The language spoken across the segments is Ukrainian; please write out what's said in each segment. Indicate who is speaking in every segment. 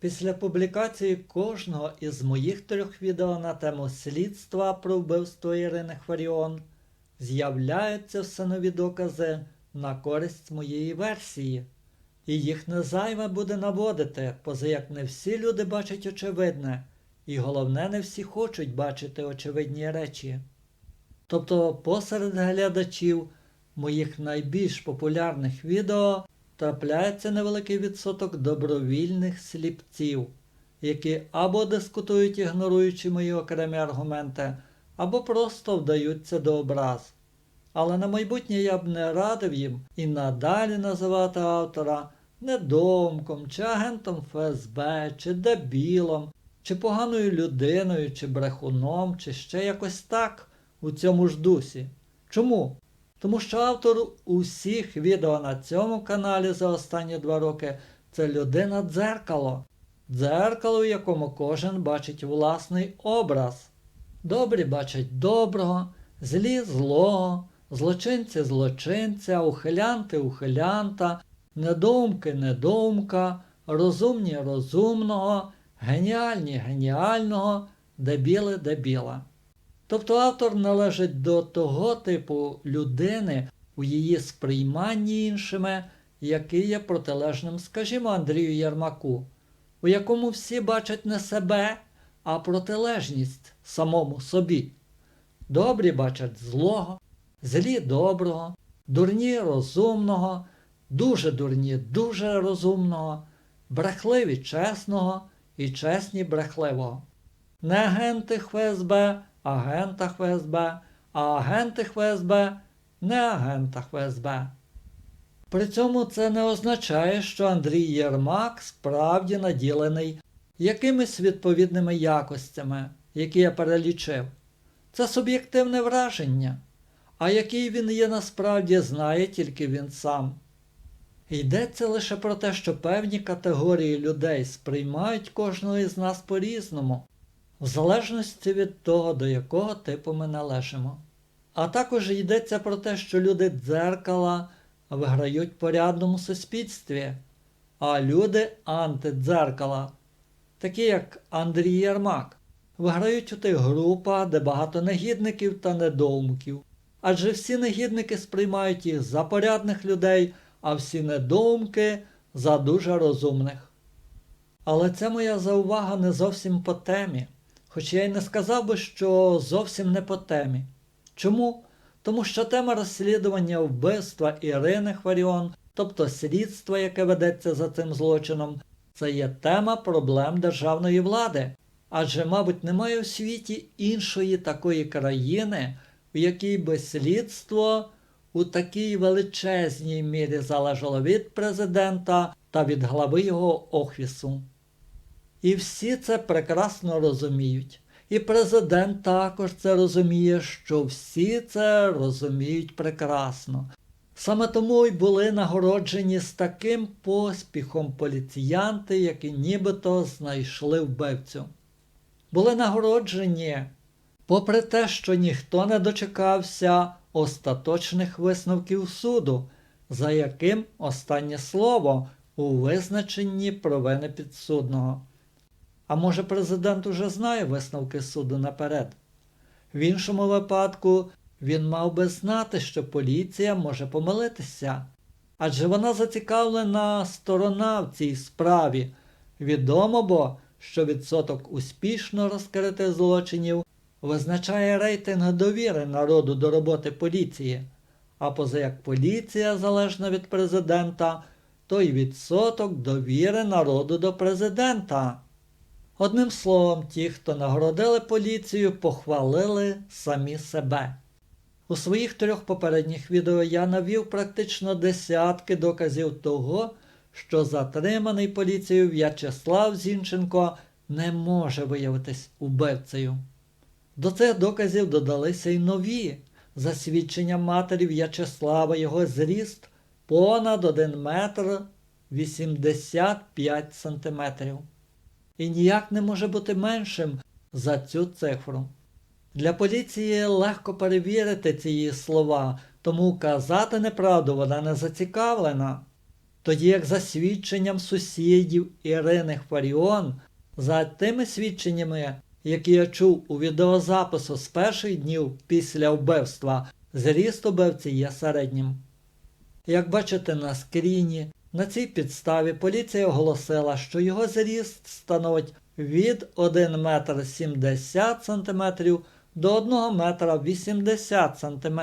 Speaker 1: Після публікації кожного із моїх трьох відео на тему слідства про вбивство Ірини Хваріон з'являються все нові докази на користь моєї версії. І їх не зайве буде наводити, поза як не всі люди бачать очевидне, і головне, не всі хочуть бачити очевидні речі. Тобто посеред глядачів моїх найбільш популярних відео трапляється невеликий відсоток добровільних сліпців, які або дискутують, ігноруючи мої окремі аргументи, або просто вдаються до образ. Але на майбутнє я б не радив їм і надалі називати автора недомком, чи агентом ФСБ, чи дебілом, чи поганою людиною, чи брехуном, чи ще якось так у цьому ж дусі. Чому? Тому що автор усіх відео на цьому каналі за останні два роки це людина дзеркало. Дзеркало, в якому кожен бачить власний образ. Добрі бачать доброго, злі злого, злочинці злочинця, ухилянти ухилянта, недоумки недоумка, розумні розумного, геніальні геніального, дебіли дебіла. Тобто автор належить до того типу людини у її сприйманні іншими, який є протилежним, скажімо, Андрію Єрмаку, у якому всі бачать не себе, а протилежність самому собі. Добрі бачать злого, злі доброго, дурні розумного, дуже дурні дуже розумного, брехливі чесного і чесні брехливого. Не агенти ФСБ, агента ФСБ, а агенти ФСБ не агента ФСБ. При цьому це не означає, що Андрій Єрмак справді наділений якимись відповідними якостями, які я перелічив. Це суб'єктивне враження, а який він є насправді знає тільки він сам. Йдеться лише про те, що певні категорії людей сприймають кожного із нас по-різному, в залежності від того, до якого типу ми належимо. А також йдеться про те, що люди дзеркала виграють порядному суспільстві, а люди антидзеркала, такі як Андрій Єрмак, виграють у тих групах, де багато негідників та недоумків. Адже всі негідники сприймають їх за порядних людей, а всі недоумки за дуже розумних. Але це моя заувага не зовсім по темі, хоч я й не сказав би, що зовсім не по темі. Чому? Тому що тема розслідування вбивства Ірини Хваріон, тобто слідства, яке ведеться за цим злочином, це є тема проблем державної влади. Адже, мабуть, немає у світі іншої такої країни, в якій би слідство у такій величезній мірі залежало від президента та від глави його офісу. І всі це прекрасно розуміють. І президент також це розуміє, що всі це розуміють прекрасно. Саме тому й були нагороджені з таким поспіхом поліціянти, які нібито знайшли вбивцю. Були нагороджені, попри те, що ніхто не дочекався остаточних висновків суду, за яким останнє слово у визначенні провини підсудного. А може президент уже знає висновки суду наперед? В іншому випадку він мав би знати, що поліція може помилитися, адже вона зацікавлена сторона в цій справі. Відомо бо, що відсоток успішно розкритих злочинів визначає рейтинг довіри народу до роботи поліції, а поза як поліція залежна від президента, то й відсоток довіри народу до президента. Одним словом, ті, хто нагородили поліцію, похвалили самі себе. У своїх трьох попередніх відео я навів практично десятки доказів того, що затриманий поліцією В'ячеслав Зінченко не може виявитись убивцею. До цих доказів додалися й нові засвідчення матері В'ячеслава, його зріст понад 1 метр 85 сантиметрів і ніяк не може бути меншим за цю цифру. Для поліції легко перевірити ці слова, тому казати неправду вона не зацікавлена. Тоді як за свідченням сусідів Ірини Хваріон, за тими свідченнями, які я чув у відеозапису з перших днів після вбивства, зріст убивці є середнім. Як бачите на скріні, на цій підставі поліція оголосила, що його зріст становить від 1 метр 70 см до 1 метра 80 см.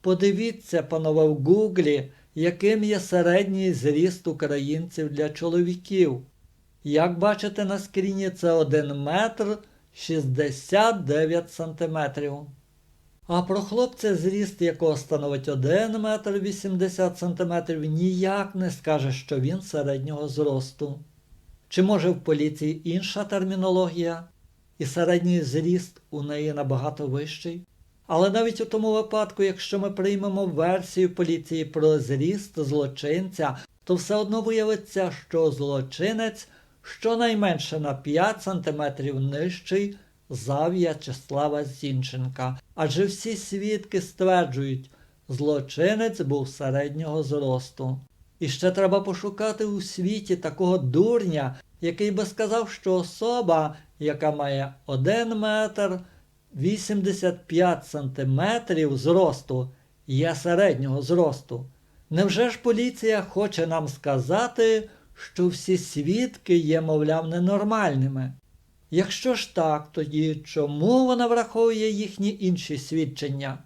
Speaker 1: Подивіться, панове, в гуглі, яким є середній зріст українців для чоловіків. Як бачите на скріні, це 1 метр 69 сантиметрів. А про хлопця зріст, якого становить 1 метр 80 сантиметрів, ніяк не скаже, що він середнього зросту. Чи може в поліції інша термінологія? І середній зріст у неї набагато вищий? Але навіть у тому випадку, якщо ми приймемо версію поліції про зріст злочинця, то все одно виявиться, що злочинець щонайменше на 5 см нижчий за В'ячеслава Зінченка. Адже всі свідки стверджують, злочинець був середнього зросту. І ще треба пошукати у світі такого дурня, який би сказав, що особа, яка має 1 метр 85 сантиметрів зросту, є середнього зросту. Невже ж поліція хоче нам сказати, що всі свідки є, мовляв, ненормальними? Якщо ж так, тоді чому вона враховує їхні інші свідчення?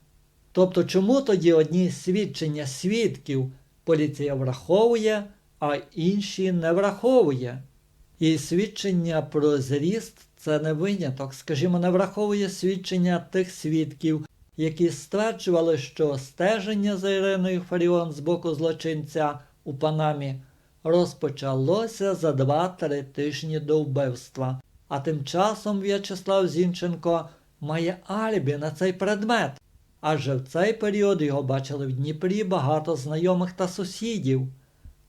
Speaker 1: Тобто, чому тоді одні свідчення свідків поліція враховує, а інші не враховує? І свідчення про зріст це не виняток, скажімо, не враховує свідчення тих свідків, які стверджували, що стеження за Іриною Фаріон з боку злочинця у Панамі розпочалося за 2-3 тижні до вбивства. А тим часом В'ячеслав Зінченко має алібі на цей предмет, адже в цей період його бачили в Дніпрі багато знайомих та сусідів.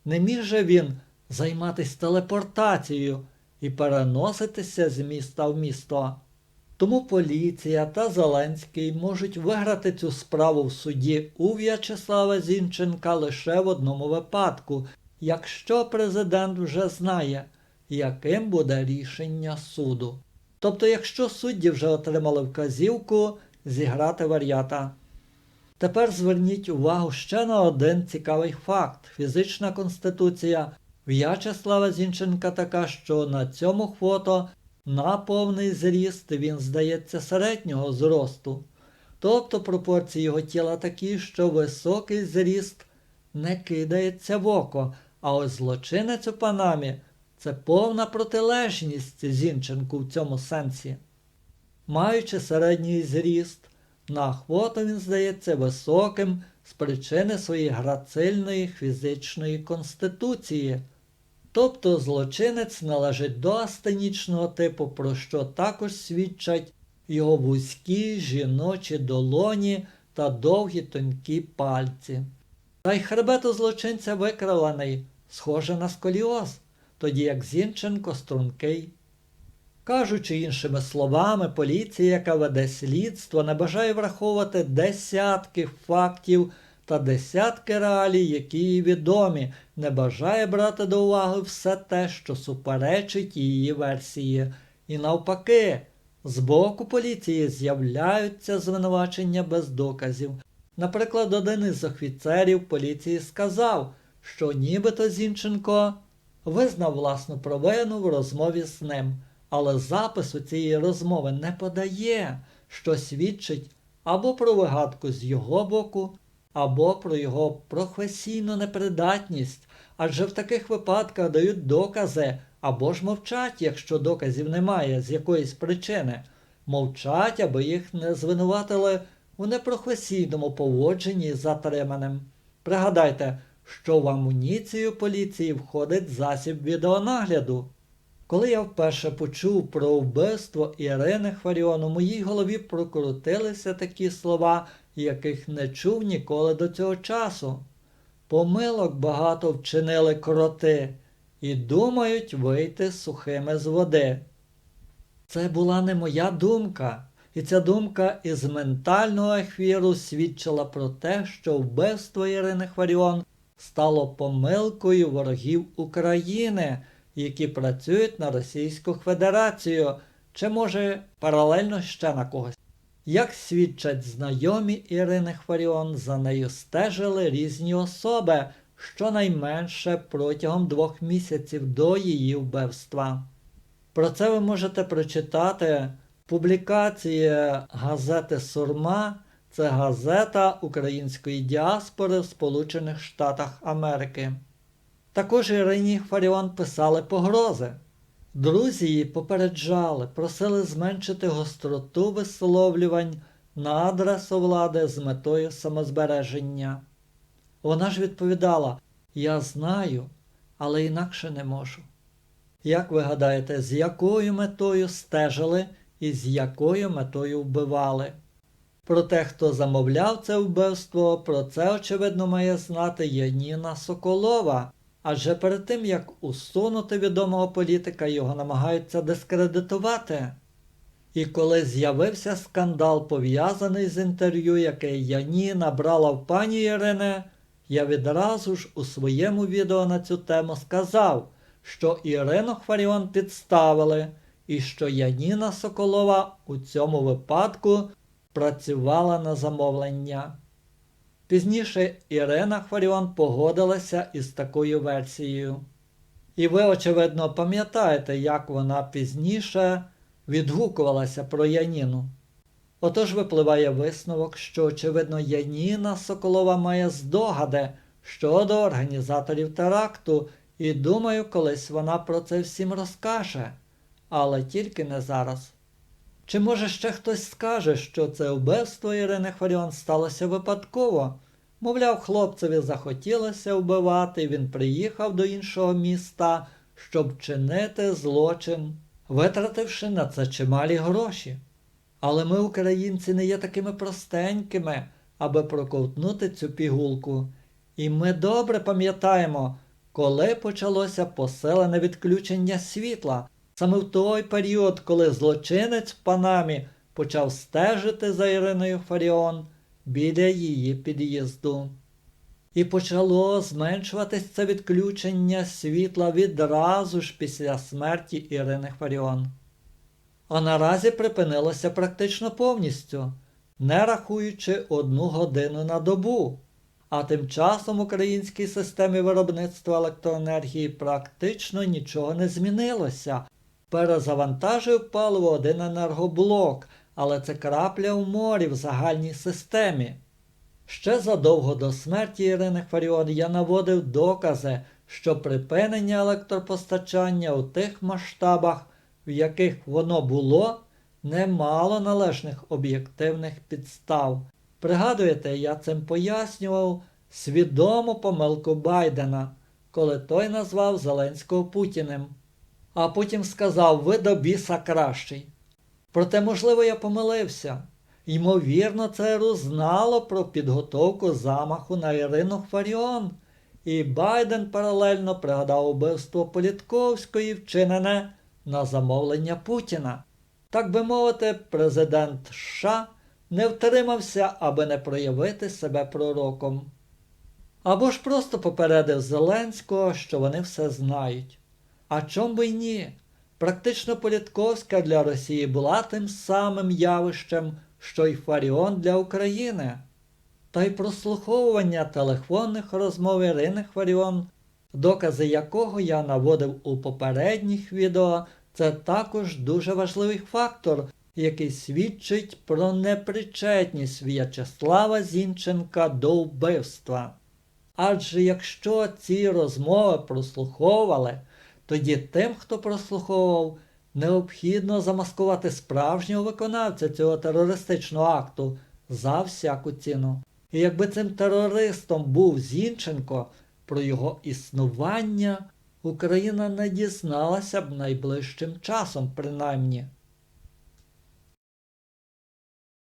Speaker 1: Не міг же він займатися телепортацією і переноситися з міста в місто. Тому поліція та Зеленський можуть виграти цю справу в суді у В'ячеслава Зінченка лише в одному випадку, якщо президент вже знає, яким буде рішення суду. Тобто, якщо судді вже отримали вказівку зіграти вар'ята. Тепер зверніть увагу ще на один цікавий факт. Фізична конституція В'ячеслава Зінченка така, що на цьому фото на повний зріст він здається середнього зросту. Тобто пропорції його тіла такі, що високий зріст не кидається в око, а ось злочинець у Панамі це повна протилежність Зінченку в цьому сенсі. Маючи середній зріст, на фото він здається високим з причини своєї грацильної фізичної конституції. Тобто злочинець належить до астенічного типу, про що також свідчать його вузькі жіночі долоні та довгі тонкі пальці. Та й хребет у злочинця викривлений, схоже на сколіоз, тоді як Зінченко стрункий. Кажучи іншими словами, поліція, яка веде слідство, не бажає враховувати десятки фактів та десятки реалій, які їй відомі, не бажає брати до уваги все те, що суперечить її версії. І навпаки, з боку поліції з'являються звинувачення без доказів. Наприклад, один із офіцерів поліції сказав, що нібито Зінченко визнав власну провину в розмові з ним, але запису цієї розмови не подає, що свідчить або про вигадку з його боку, або про його професійну непридатність, адже в таких випадках дають докази або ж мовчать, якщо доказів немає з якоїсь причини, мовчать, аби їх не звинуватили у непрофесійному поводженні з затриманим. Пригадайте, що в амуніцію поліції входить засіб відеонагляду. Коли я вперше почув про вбивство Ірини Хваріон, у моїй голові прокрутилися такі слова, яких не чув ніколи до цього часу. Помилок багато вчинили кроти і думають вийти сухими з води. Це була не моя думка, і ця думка із ментального ехвіру свідчила про те, що вбивство Ірини Хваріон стало помилкою ворогів України, які працюють на Російську Федерацію, чи може паралельно ще на когось. Як свідчать знайомі Ірини Хваріон, за нею стежили різні особи, щонайменше протягом двох місяців до її вбивства. Про це ви можете прочитати публікації газети Сурма. Це газета української діаспори в Сполучених Штатах Америки. Також Ірині Фаріон писали погрози. Друзі її попереджали, просили зменшити гостроту висловлювань на адресу влади з метою самозбереження. Вона ж відповідала: Я знаю, але інакше не можу. Як ви гадаєте, з якою метою стежили і з якою метою вбивали? Про те, хто замовляв це вбивство, про це, очевидно, має знати Яніна Соколова. Адже перед тим, як усунути відомого політика, його намагаються дискредитувати. І коли з'явився скандал, пов'язаний з інтерв'ю, яке Яніна брала в пані Ірини, я відразу ж у своєму відео на цю тему сказав, що Ірину Хваріон підставили і що Яніна Соколова у цьому випадку працювала на замовлення. Пізніше Ірина Хваріон погодилася із такою версією. І ви, очевидно, пам'ятаєте, як вона пізніше відгукувалася про Яніну. Отож випливає висновок, що, очевидно, Яніна Соколова має здогади щодо організаторів теракту, і думаю, колись вона про це всім розкаже, але тільки не зараз. Чи може ще хтось скаже, що це вбивство Ірини Хваріон сталося випадково? Мовляв, хлопцеві захотілося вбивати, він приїхав до іншого міста, щоб чинити злочин, витративши на це чималі гроші. Але ми, українці, не є такими простенькими, аби проковтнути цю пігулку. І ми добре пам'ятаємо, коли почалося поселене відключення світла, саме в той період, коли злочинець в Панамі почав стежити за Іриною Фаріон біля її під'їзду. І почало зменшуватись це відключення світла відразу ж після смерті Ірини Фаріон. А наразі припинилося практично повністю, не рахуючи одну годину на добу. А тим часом українській системі виробництва електроенергії практично нічого не змінилося. Перезавантажив паливо один енергоблок, але це крапля в морі в загальній системі. Ще задовго до смерті Ірини Фаріон я наводив докази, що припинення електропостачання у тих масштабах, в яких воно було, не мало належних об'єктивних підстав. Пригадуєте, я цим пояснював свідому помилку Байдена, коли той назвав Зеленського Путіним, а потім сказав ви до біса кращий. Проте, можливо, я помилився. Ймовірно, ЦРУ знало про підготовку замаху на Ірину Фаріон, і Байден паралельно пригадав убивство Політковської, вчинене на замовлення Путіна. Так би мовити, президент США не втримався, аби не проявити себе пророком. Або ж просто попередив Зеленського, що вони все знають. А чом би й ні? Практично Політковська для Росії була тим самим явищем, що й Фаріон для України. Та й прослуховування телефонних розмов Ірини Фаріон, докази якого я наводив у попередніх відео, це також дуже важливий фактор, який свідчить про непричетність В'ячеслава Зінченка до вбивства. Адже якщо ці розмови прослуховували, тоді тим, хто прослуховував, необхідно замаскувати справжнього виконавця цього терористичного акту за всяку ціну. І якби цим терористом був Зінченко, про його існування Україна не дізналася б найближчим часом, принаймні.